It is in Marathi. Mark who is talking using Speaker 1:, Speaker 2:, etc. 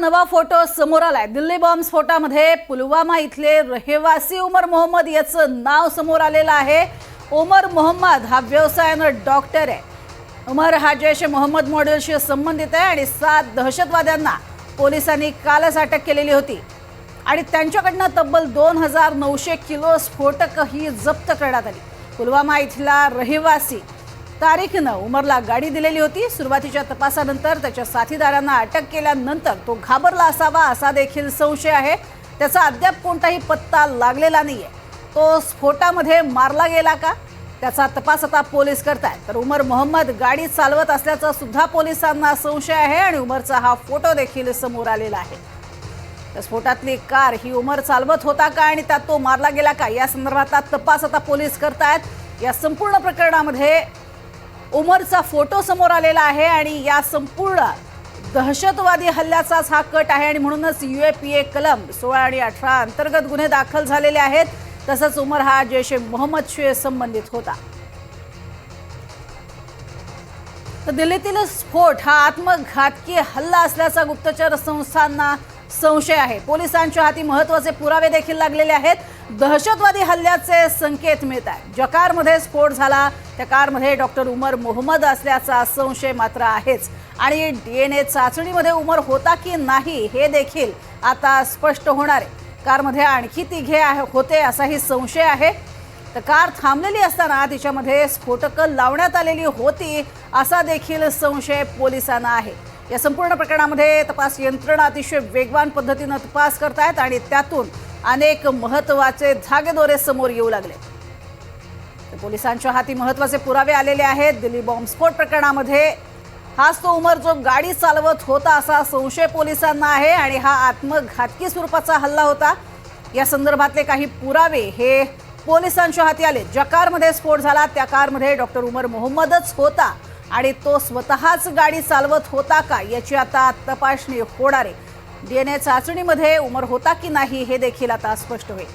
Speaker 1: नवा फोटो समोर आलाय. दिल्ली बॉम्ब स्फोटामध्ये पुलवामा इथले रहिवासी उमर मोहम्मद याचं नाव समोर आलेलं आहे. उमर मोहम्मद हा व्यवसायानं डॉक्टर आहे. उमर हा जैश ए मोहम्मद मॉडेलशी संबंधित आहे आणि सात दहशतवाद्यांना पोलिसांनी कालच अटक केलेली होती. आणि त्यांच्याकडनं तब्बल दोन हजार नऊशे किलो स्फोटकही जप्त करण्यात आली. पुलवामा इथला रहिवासी तारीखनं उमरला गाडी दिलेली होती. सुरुवातीच्या तपासानंतर त्याच्या साथीदारांना अटक केल्यानंतर तो घाबरला असावा असा देखील संशय आहे. त्याचा अद्याप कोणताही पत्ता लागलेला नाही आहे तो स्फोटामध्ये मारला गेला का? त्याचा तपास आता पोलीस करतायत. तर उमर मोहम्मद गाडी चालवत असल्याचा सुद्धा पोलिसांना संशय आहे आणि उमरचा हा फोटो देखील समोर आलेला आहे. त्या स्फोटातली कार ही उमर चालवत होता का आणि त्यात तो मारला गेला का? या संदर्भातला तपास आता पोलीस करतायत. या संपूर्ण प्रकरणामध्ये उमरचा फोटो समोर आलेला आहे आणि या संपूर्ण दहशतवादी हल्ल्याचाच हा कट आहे आणि म्हणूनच यू ए पी ए कलम सोळा आणि अठरा अंतर्गत गुन्हे दाखल झालेले आहेत. तसंच उमर हा जैश ए मोहम्मदशी संबंधित होता. तर दिल्लीतील स्फोट हा आत्मघातकी हल्ला असल्याचा गुप्तचर संस्थांना संशय आहे. पोलिसांच्या हाती महत्त्वाचे पुरावे देखील लागलेले आहेत. दहशतवादी हल्ल्याचे संकेत मिळत आहेत. ज्या कारमध्ये स्फोट झाला त्या कारमध्ये डॉक्टर उमर मोहम्मद असल्याचा संशय मात्र आहेच. आणि डी एन ए चाचणीमध्ये उमर होता की नाही हे देखील आता स्पष्ट होणार आहे. कारमध्ये आणखी तिघे आहे- होते असाही संशय आहे. तर कार थांबलेली असताना तिच्यामध्ये स्फोटकं लावण्यात आलेली होती असा देखील संशय पोलिसांना आहे. या संपूर्ण प्रकरणामध्ये तपास यंत्रणा अतिशय वेगवान पद्धतीनं तपास करतायत आणि त्यातून अनेक महत्त्वाचे धागेदोरे समोर येऊ लागले. पोलिसांच्या हाती महत्त्वाचे पुरावे आलेले आहेत. दिल्ली बॉम्बस्फोट प्रकरणामध्ये हाच तो उमर जो गाडी चालवत होता असा संशय पोलिसांना आहे आणि हा आत्मघातकी स्वरूपाचा हल्ला होता. या संदर्भातले काही पुरावे हे पोलिसांच्या हाती आले. ज्या कारमध्ये स्फोट झाला त्या कारमध्ये डॉक्टर उमर मोहम्मदच होता. आणि तो स्वतःच गाडी चालवत होता का याची आता तपासणी होणार आहे. डीएनए चाचणीमध्ये उमर होता की नाही हे देखील आता स्पष्ट होईल.